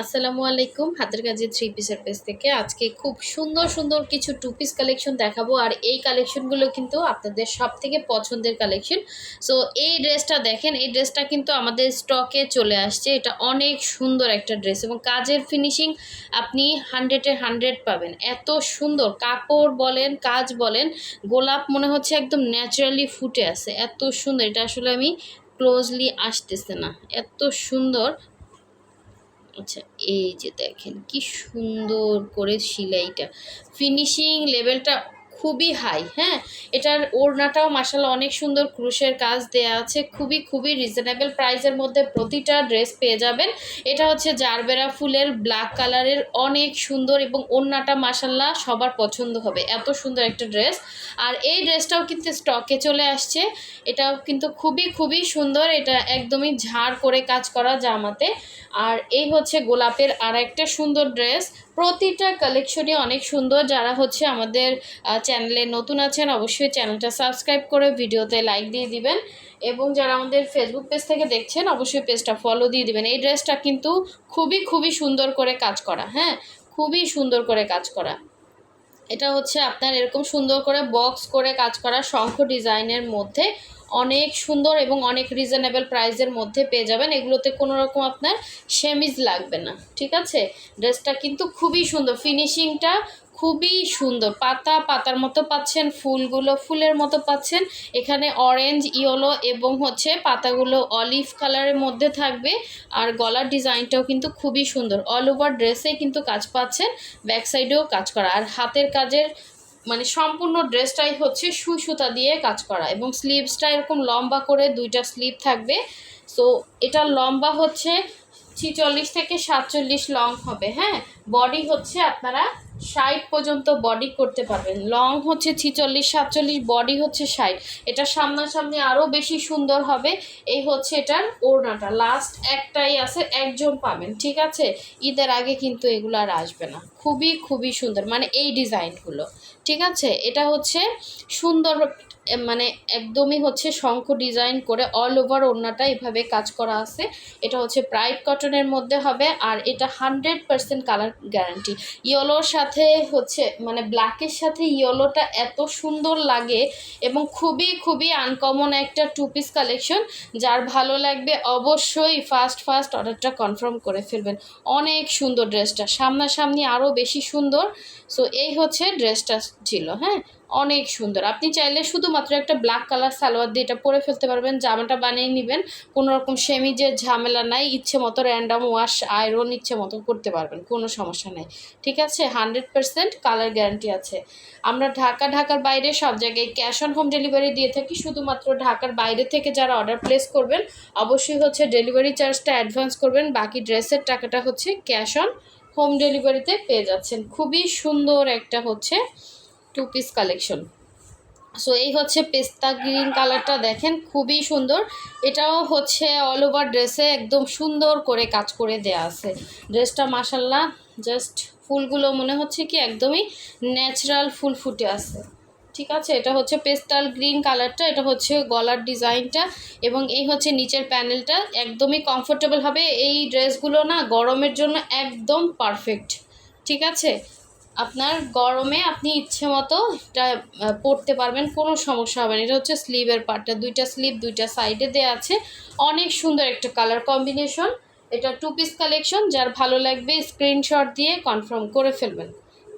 আসসালামু আলাইকুম, হাতের কাজে থ্রি পিসের পেজ থেকে। আজকে খুব সুন্দর সুন্দর কিছু টু পিস কালেকশন দেখাবো। আর এই কালেকশনগুলো কিন্তু আপনাদের সব থেকে পছন্দের কালেকশন সো এই ড্রেসটা দেখেন, এই ড্রেসটা কিন্তু আমাদের স্টকে চলে আসছে। এটা অনেক সুন্দর একটা ড্রেস এবং কাজের ফিনিশিং আপনি হান্ড্রেডে হান্ড্রেড পাবেন। এত সুন্দর, কাপড় বলেন, কাজ বলেন, গোলাপ মনে হচ্ছে একদম ন্যাচারালি ফুটে আছে। এত সুন্দর, এটা আসলে আমি ক্লোজলি আসতেছে না। এত সুন্দর আচ্ছা এই যে দেখেন কি সুন্দর করে সিলাইটা। ফিনিশিং লেভেলটা খুবই হাই হ্যাঁ? এটার ওড়নাটাও মাসাল্লাহ অনেক সুন্দর ক্রুশের কাজ দেয়া আছে, খুবই খুবই রিজনেবল প্রাইসের মধ্যে প্রতিটা ড্রেস পেয়ে যাবেন। এটা হচ্ছে জারবেরা ফুলের ব্ল্যাক কালারের অনেক সুন্দর এবং ওড়নাটা মাসাল্লাহ সবার পছন্দ হবে। এত সুন্দর একটা ড্রেস আর এই ড্রেসটাও কিন্তু স্টকে চলে আসছে। এটাও কিন্তু খুবই খুবই সুন্দর। এটা একদমই ঝাড় করে কাজ করা জামাতে। আর এই হচ্ছে গোলাপের আর একটা সুন্দর ড্রেস প্রতিটা কালেকশনই অনেক সুন্দর। যারা হচ্ছে আমাদের চ্যানেলে নতুন আছেন, অবশ্যই চ্যানেলটা সাবস্ক্রাইব করে ভিডিওতে লাইক দিয়ে দিবেন। এবং যারা আমাদের ফেসবুক পেজ থেকে দেখছেন, অবশ্যই পেজটা ফলো দিয়ে দিবেন। এই ড্রেসটা কিন্তু খুবই খুবই সুন্দর করে কাজ করা হ্যাঁ? খুবই সুন্দর করে কাজ করা। এটা হচ্ছে আপনার এরকম সুন্দর করে বক্স করে কাজ করা শঙ্খ ডিজাইনের মধ্যে অনেক সুন্দর এবং অনেক রিজনেবল প্রাইসের মধ্যে পেয়ে যাবেন। এগুলোতে কোনো রকম আপনার সেমিজ লাগবে না, ঠিক আছে? ড্রেসটা কিন্তু খুবই সুন্দর। ফিনিশিংটা খুবই সুন্দর। পাতা, পাতার মতো পাচ্ছেন, ফুলগুলো ফুলের মতো পাচ্ছেন। এখানে অরেঞ্জ ইয়েলো এবং হচ্ছে পাতাগুলো অলিভ কালারের মধ্যে থাকবে। আর গলার ডিজাইনটাও কিন্তু খুবই সুন্দর। অল ওভার ড্রেসে কিন্তু কাজ পাচ্ছেন ব্যাক সাইডেও কাজ করা। আর হাতের কাজের মানে সম্পূর্ণ ড্রেসটাই হচ্ছে সুতা দিয়ে কাজ করা এবং স্লিভসটা এরকম লম্বা করে দুইটা স্লিভ থাকবে। সো এটা লম্বা হচ্ছে ছিচল্লিশ থেকে সাতচল্লিশ লং হবে হ্যাঁ? বডি হচ্ছে আপনারা ষাট পর্যন্ত বডি করতে পারবেন। লং হচ্ছে ছিচল্লিশ, সাতচল্লিশ বডি হচ্ছে ষাট। এটা সামনাসামনি আরও বেশি সুন্দর হবে। এই হচ্ছে এটার ওড়নাটা। লাস্ট একটাই আছে, একজন পাবেন, ঠিক আছে? ঈদের আগে কিন্তু এগুলো আর আসবে না। খুবই খুবই সুন্দর। মানে এই ডিজাইনগুলো ঠিক আছে? এটা হচ্ছে সুন্দর মানে একদমই হচ্ছে শঙ্খ ডিজাইন করে অল ওভার ওড়নাটা এভাবে কাজ করা আছে। এটা হচ্ছে ব্রাইট কটনের মধ্যে হবে আর এটা হান্ড্রেড পারসেন্ট কালার গ্যারান্টি ইয়েলোর সাথে হচ্ছে মানে ব্ল্যাকের সাথে ইয়েলোটা এত সুন্দর লাগে এবং খুবই খুবই আনকমন একটা টু পিস কালেকশন যার ভালো লাগবে অবশ্যই ফার্স্ট ফার্স্ট অর্ডারটা কনফার্ম করে ফেলবেন। অনেক সুন্দর ড্রেসটা সামনাসামনি আরও বেশি সুন্দর। সো এই হচ্ছে ড্রেসটা ছিল হ্যাঁ? অনেক সুন্দর। আপনি চাইলে শুধুমাত্র একটা ব্ল্যাক কালার সালোয়ার দিয়ে এটা পরে ফেলতে পারবেন, জামাটা বানিয়ে নেবেন, কোনো রকম সেমিজের ঝামেলা নাই, ইচ্ছে মতো র্যান্ডাম ওয়াশ আয়রন ইচ্ছে মতো করতে পারবেন, কোনো সমস্যা নেই। ঠিক আছে? হান্ড্রেড পারসেন্ট কালার গ্যারান্টি আছে। আমরা ঢাকা, ঢাকার বাইরে সব জায়গায় ক্যাশ অন হোম ডেলিভারি দিয়ে থাকি, শুধুমাত্র ঢাকার বাইরে থেকে যারা অর্ডার প্লেস করবেন, অবশ্যই হচ্ছে ডেলিভারি চার্জটা অ্যাডভান্স করবেন, বাকি ড্রেসের টাকাটা হচ্ছে ক্যাশ অন হোম ডেলিভারিতে পেয়ে যাচ্ছেন। খুবই সুন্দর একটা হচ্ছে টু পিস কালেকশন সো এই হচ্ছে পেস্তা গ্রিন কালারটা দেখেন, খুবই সুন্দর। এটাও হচ্ছে অল ওভার ড্রেসে একদম সুন্দর করে কাজ করে দেয়া আছে। ড্রেসটা মাসাল্লাহ জাস্ট ফুলগুলো মনে হচ্ছে কি একদমই ন্যাচারাল ফুল ফুটে আছে। ঠিক আছে, এটা হচ্ছে পেস্টাল গ্রিন কালারটা, এটা হচ্ছে গলার ডিজাইনটা এবং এই হচ্ছে নিচের প্যানেলটা একদমই কমফোর্টেবল হবে। এই ড্রেসগুলো না গরমের জন্য একদম পারফেক্ট ঠিক আছে? আপনার গরমে আপনি ইচ্ছে মতো এটা পরতে পারবেন, কোনো সমস্যা হবে না। এটা হচ্ছে স্লিভের পার্টটা, দুইটা স্লিভ দুইটা সাইডে দেওয়া আছে। অনেক সুন্দর একটা কালার কম্বিনেশন এটা টু পিস কালেকশন যার ভালো লাগবে স্ক্রিনশট দিয়ে কনফার্ম করে ফেলবেন।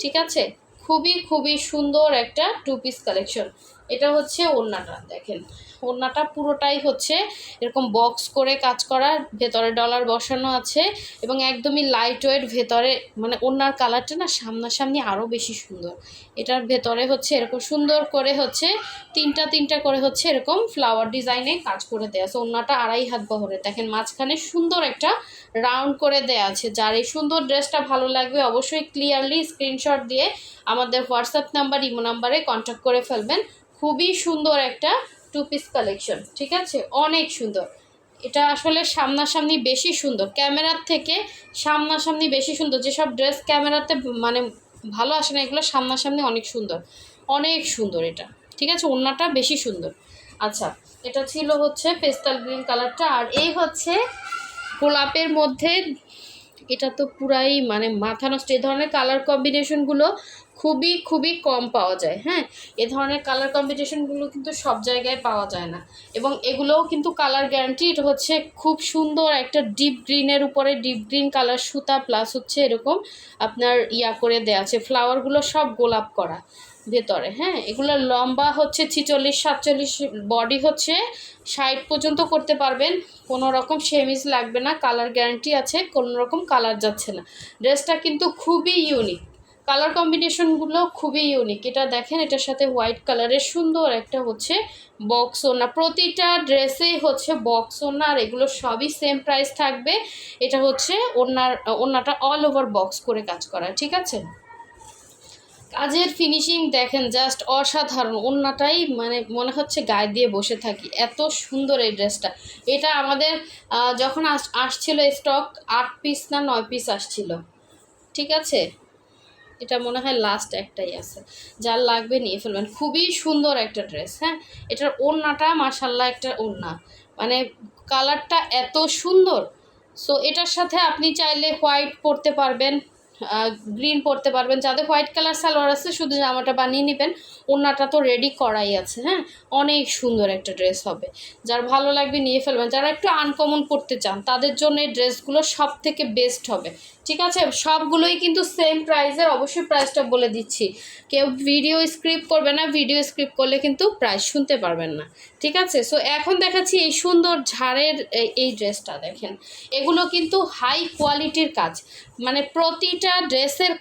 ঠিক আছে? খুবই খুবই সুন্দর একটা টু পিস কালেকশন এটা হচ্ছে ওড়নাটা, দেখেন। ওড়নাটা পুরোটাই হচ্ছে এরকম বক্স করে কাজ করা, ভেতরে ডলার বসানো আছে এবং একদমই লাইট ওয়েট ভেতরে মানে ওড়নার কালারটা না সামনাসামনি আরও বেশি সুন্দর। এটার ভেতরে হচ্ছে এরকম সুন্দর করে হচ্ছে তিনটা তিনটা করে হচ্ছে এরকম ফ্লাওয়ার ডিজাইনে কাজ করে দেওয়া আছে। ওড়নাটা আড়াই হাত বহরে। দেখেন মাঝখানে সুন্দর একটা রাউন্ড করে দেওয়া আছে। যার এই সুন্দর ড্রেসটা ভালো লাগবে অবশ্যই ক্লিয়ারলি স্ক্রিনশট দিয়ে আমাদের হোয়াটসঅ্যাপ নাম্বার ইমো নাম্বারে কন্ট্যাক্ট করে ফেলবেন। খুবই সুন্দর একটা টু পিস কালেকশন ঠিক আছে? অনেক সুন্দর। এটা আসলে সামনাসামনি বেশি সুন্দর। ক্যামেরার থেকে সামনাসামনি বেশি সুন্দর। যেসব ড্রেস ক্যামেরাতে মানে ভালো আসে না, এগুলো সামনাসামনি অনেক সুন্দর। অনেক সুন্দর এটা, ঠিক আছে? ওড়নাটা বেশি সুন্দর। আচ্ছা এটা ছিল হচ্ছে পেস্টাল গ্রিন কালারটা। আর এই হচ্ছে গোলাপের মধ্যে, এটা তো পুরাই মানে মাথা নষ্ট। এই ধরনের কালার কম্বিনেশনগুলো খুবই খুবই কম পাওয়া যায়। হ্যাঁ এ ধরনের কালার কম্বিনেশনগুলো কিন্তু সব জায়গায় পাওয়া যায় না। এবং এগুলোও কিন্তু কালার গ্যারান্টি এটা হচ্ছে খুব সুন্দর একটা ডিপ গ্রিনের উপরে ডিপ গ্রিন কালার সুতা প্লাস হচ্ছে এরকম আপনার ইয়া করে দেওয়া আছে ফ্লাওয়ারগুলো সব গোলাপ করা ভেতরে। হ্যাঁ এগুলো লম্বা হচ্ছে ছিচল্লিশ, সাতচল্লিশ বডি হচ্ছে ষাট পর্যন্ত করতে পারবেন। কোনো রকম সেমিজ লাগবে না কালার গ্যারান্টি আছে, কোনো রকম কালার যাচ্ছে না। ড্রেসটা কিন্তু খুবই ইউনিক কালার কম্বিনেশনগুলো খুবই ইউনিক এটা দেখেন, এটার সাথে হোয়াইট কালারের সুন্দর একটা হচ্ছে বক্স ওনা প্রতিটা ড্রেসেই হচ্ছে বক্স ওনা আর এগুলো সবই সেম প্রাইস থাকবে। এটা হচ্ছে ওনার ওনাটা অল ওভার বক্স করে কাজ করা, ঠিক আছে? কাজের ফিনিশিং দেখেন জাস্ট অসাধারণ। অন্যটাই মানে মনে হচ্ছে গায়ে দিয়ে বসে থাকি। এত সুন্দর এই ড্রেসটা। এটা আমাদের যখন আস, আসছিল স্টক আট পিস না নয় পিস আসছিল। ঠিক আছে? এটা মনে হয় লাস্ট একটাই আছে। যার লাগবে নিয়ে ফেলবেন। খুবই সুন্দর একটা ড্রেস হ্যাঁ? এটার ওড়নাটা মার্শাল্লাহ একটা ওড়না। মানে কালারটা এত সুন্দর। সো এটার সাথে আপনি চাইলে হোয়াইট পরতে পারবেন গ্রিন পরতে পারবেন। যাদের হোয়াইট কালার সালোয়ার আছে, শুধু জামাটা বানিয়ে নেবেন। ওড়নাটা তো রেডি করাই আছে হ্যাঁ? অনেক সুন্দর একটা ড্রেস হবে। যার ভালো লাগবে নিয়ে ফেলবেন। যারা একটু আনকমন পড়তে চান, তাদের জন্য এই ড্রেসগুলো সব থেকে বেস্ট হবে। ঠিক আছে? সবগুলোই কিন্তু সেম প্রাইসের অবশ্যই প্রাইসটা বলে দিচ্ছি। কেউ ভিডিও স্ক্রিপ্ট করবে না ভিডিও স্ক্রিপ্ট করলে কিন্তু প্রাইস শুনতে পারবেন না। ঠিক আছে? সো এখন দেখাচ্ছি এই সুন্দর ঝাড়ের এই- ড্রেসটা দেখেন। এগুলো কিন্তু হাই কোয়ালিটির কাজ। মানে প্রতিটা ড্রেসের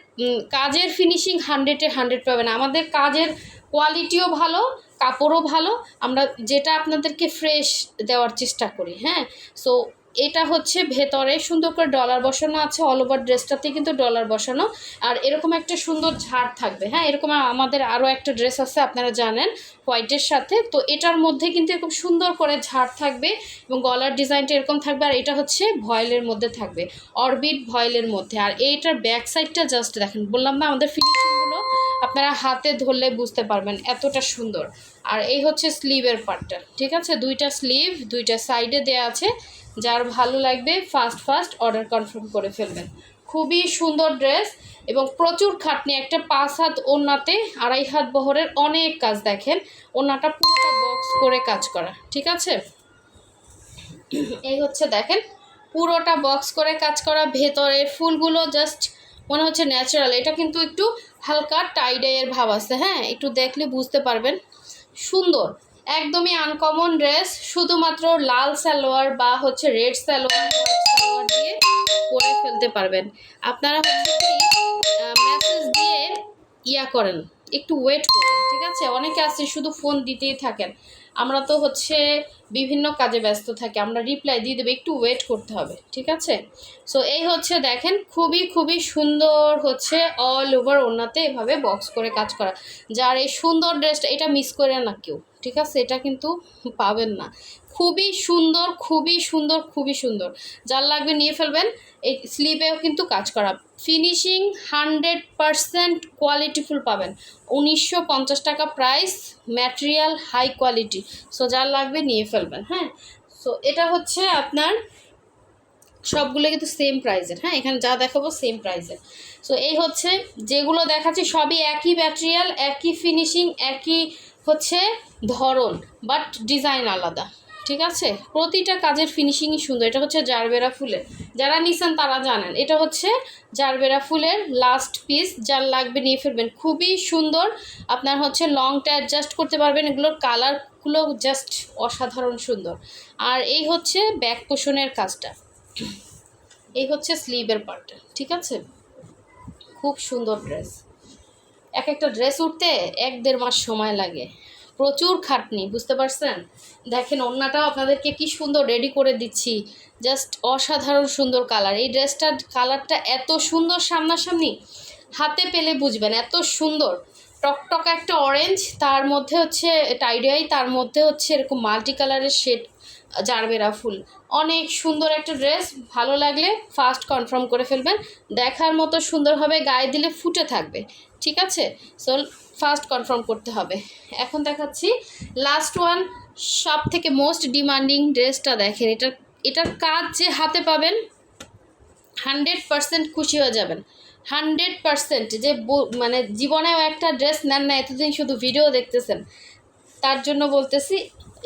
কাজের ফিনিশিং হান্ড্রেডে হান্ড্রেড পাবেন। আমাদের কাজের কোয়ালিটিও ভালো, কাপড়ও ভালো। আমরা যেটা আপনাদেরকে ফ্রেশ দেওয়ার চেষ্টা করি হ্যাঁ? সো এটা হচ্ছে ভেতরে, সুন্দর করে ডলার বসানো আছে অল ওভার ড্রেসটাতে কিন্তু ডলার বসানো। আর এরকম একটা সুন্দর ঝাড় থাকবে হ্যাঁ? এরকম আমাদের আরও একটা ড্রেস আছে, আপনারা জানেন হোয়াইটের সাথে। তো এটার মধ্যে কিন্তু এরকম সুন্দর করে ঝাড় থাকবে এবং গলার ডিজাইনটা এরকম থাকবে, আর এটা হচ্ছে ভয়েলের মধ্যে থাকবে অরবিট ভয়েলের মধ্যে। আর এইটার ব্যাক সাইডটা জাস্ট দেখেন, বললাম না, আমাদের ফিনিশিংগুলো আপনারা হাতে ধরলে বুঝতে পারবেন এতটা সুন্দর। আর এই হচ্ছে স্লিভের পার্টটা ঠিক আছে? দুইটা স্লিভ দুইটা সাইডে দেওয়া আছে। যার ভালো লাগবে ফাস্ট ফাস্ট অর্ডার কনফার্ম করে ফেলবেন। খুবই সুন্দর ড্রেস এবং প্রচুর খাটনি। একটা পাঁচ হাত ওনাতে আড়াই হাত বহরের অনেক কাজ দেখেন। ওনাটা পুরোটা বক্স করে কাজ করা, ঠিক আছে? এই হচ্ছে দেখেন, পুরোটা বক্স করে কাজ করা। ভেতরে ফুলগুলো জাস্ট মনে হচ্ছে ন্যাচারাল এটা কিন্তু একটু হালকা টাইডাইয়ের ভাব আছে হ্যাঁ? একটু দেখলে বুঝতে পারবেন। সুন্দর। একদমই আনকমন ড্রেস শুধুমাত্র লাল সালোয়ার বা হচ্ছে রেড সালোয়ার হোয়াইট সালোয়ার দিয়ে পরে ফেলতে পারবেন। আপনারা হচ্ছে মেসেজ দিয়ে ইয়া করেন, একটু ওয়েট করেন, ঠিক আছে? অনেকে আছে শুধু ফোন দিতেই থাকেন। আমরা তো হচ্ছে বিভিন্ন কাজে ব্যস্ত থাকি, আমরা রিপ্লাই দিয়ে দেবো, একটু ওয়েট করতে হবে, ঠিক আছে? সো এই হচ্ছে দেখেন, খুবই খুবই সুন্দর হচ্ছে অল ওভার ওনাতে এভাবে বক্স করে কাজ করা। যার এই সুন্দর ড্রেসটা এটা মিস করে না কেউ। ঠিক আছে? এটা কিন্তু পাবেন না। খুবই সুন্দর খুবই সুন্দর খুবই সুন্দর। যার লাগবে নিয়ে ফেলবেন, এই স্লিপেও কিন্তু কাজ করা। ফিনিশিং হান্ড্রেড পারসেন্ট কোয়ালিটিফুল পাবেন। উনিশশো পঞ্চাশ টাকা price material high quality so যার লাগবে নিয়ে ফেলবেন হ্যাঁ? সো এটা হচ্ছে আপনার সবগুলো কিন্তু সেম প্রাইসের হ্যাঁ? এখানে যা দেখাবো সেম প্রাইজের সো এই হচ্ছে যেগুলো দেখাচ্ছি সবই একই ম্যাটেরিয়াল একই ফিনিশিং একই হচ্ছে ধরন বাট ডিজাইন আলাদা, ঠিক আছে? প্রতিটা কাজের ফিনিশিংই সুন্দর, এটা হচ্ছে জারবেরা ফুলের। যারা নিছেন তারা জানেন, এটা হচ্ছে জারবেরা ফুলের লাস্ট পিস যার লাগবে নিয়ে ফেলবেন। খুবই সুন্দর, আপনার হচ্ছে লংটা অ্যাডজাস্ট করতে পারবেন, এগুলোর কালারগুলো জাস্ট অসাধারণ সুন্দর। আর এই হচ্ছে ব্যাক পোষণের কাজটা। এই হচ্ছে স্লিভের পার্টটা ঠিক আছে? খুব সুন্দর ড্রেস এক একটা ড্রেস উঠতে এক দেড় মাস সময় লাগে। প্রচুর খাটনি, বুঝতে পারছেন? দেখেন অন্যটাও আপনাদেরকে কি সুন্দর রেডি করে দিচ্ছি। জাস্ট অসাধারণ সুন্দর কালার এই ড্রেসটার কালারটা এত সুন্দর সামনাসামনি হাতে পেলে বুঝবেন, এত সুন্দর। টকটক একটা অরেঞ্জ তার মধ্যে হচ্ছে টাইডাই তার মধ্যে হচ্ছে এরকম মাল্টি কালারের শেড জারবেরা ফুল। অনেক সুন্দর একটা ড্রেস, ভালো লাগলে ফার্স্ট কনফার্ম করে ফেলবেন। দেখার মতো সুন্দরভাবে গায়ে দিলে ফুটে থাকবে, ঠিক আছে? সো ফার্স্ট কনফার্ম করতে হবে। এখন দেখাচ্ছি লাস্ট ওয়ান সব থেকে মোস্ট ডিমান্ডিং ড্রেসটা দেখেন। এটা এটার কাজ যে হাতে পাবেন হান্ড্রেড পারসেন্ট খুশি হয়ে যাবেন। হান্ড্রেড পারসেন্ট যে মানে জীবনেও একটা ড্রেস নেন না, এতদিন শুধু ভিডিও দেখতেছেন। তার জন্য বলতেছি,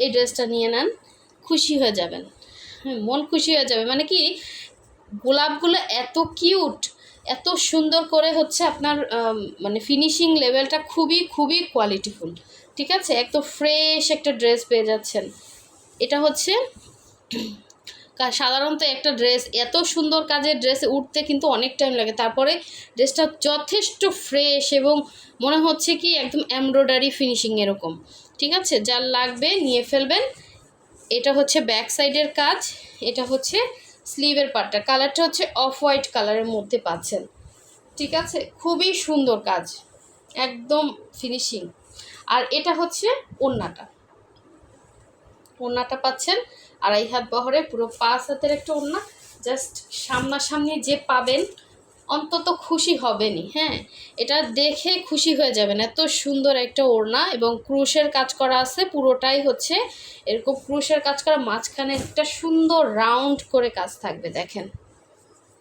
এই ড্রেসটা নিয়ে নেন। খুশি হয়ে যাবেন। হ্যাঁ মন খুশি হয়ে যাবে। মানে কি, গোলাপগুলো এত কিউট, এত সুন্দর করে হচ্ছে আপনার মানে ফিনিশিং লেভেলটা খুবই খুবই কোয়ালিটিফুল ঠিক আছে? একদম ফ্রেশ একটা ড্রেস পেয়ে যাচ্ছেন। এটা হচ্ছে সাধারণত একটা ড্রেস এত সুন্দর কাজের ড্রেসে উঠতে কিন্তু অনেক টাইম লাগে। তারপরে ড্রেসটা যথেষ্ট ফ্রেশ এবং মনে হচ্ছে কি একদম এমব্রয়ডারি ফিনিশিং এরকম। ঠিক আছে? যার লাগবে নিয়ে ফেলবেন। এটা হচ্ছে ব্যাক সাইডের কাজ, এটা হচ্ছে স্লিভের পার্টটা কালারটা হচ্ছে অফ হোয়াইট কালারের মধ্যে পাচ্ছেন। ঠিক আছে? খুবই সুন্দর কাজ। একদম ফিনিশিং আর এটা হচ্ছে ওড়নাটা। ওড়নাটা পাচ্ছেন আড়াই হাত বহরে, পুরো পাঁচ হাতের একটা ওড়না। জাস্ট সামনাসামনি যে পাবেন অন্তত খুশি হবেনই হ্যাঁ? এটা দেখে খুশি হয়ে যাবেন। এত সুন্দর একটা ওড়না এবং ক্রুশের কাজ করা আছে, পুরোটাই হচ্ছে এরকম ক্রুশের কাজ করা, মাঝখানে একটা সুন্দর রাউন্ড করে কাজ থাকবে, দেখেন।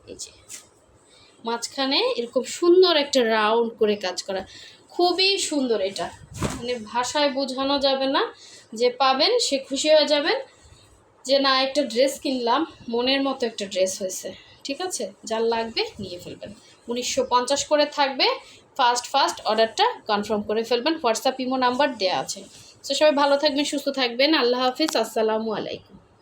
এই যে। মাঝখানে এরকম সুন্দর একটা রাউন্ড করে কাজ করা, খুবই সুন্দর এটা। মানে ভাষায় বোঝানো যাবে না, যে পাবেন, সে খুশি হয়ে যাবেন। যে না, একটা ড্রেস কিনলাম, মনের মতো একটা ড্রেস হয়েছে। ঠিক আছে? যার লাগবে নিয়ে ফেলবেন। উনিশশো পঞ্চাশ করে থাকবে। ফার্স্ট ফার্স্ট অর্ডারটা কনফার্ম করে ফেলবেন। হোয়াটসঅ্যাপ ইমো নাম্বার দেওয়া আছে। তো সবাই ভালো থাকবেন, সুস্থ থাকবেন। আল্লাহ হাফিজ। আসসালামু আলাইকুম।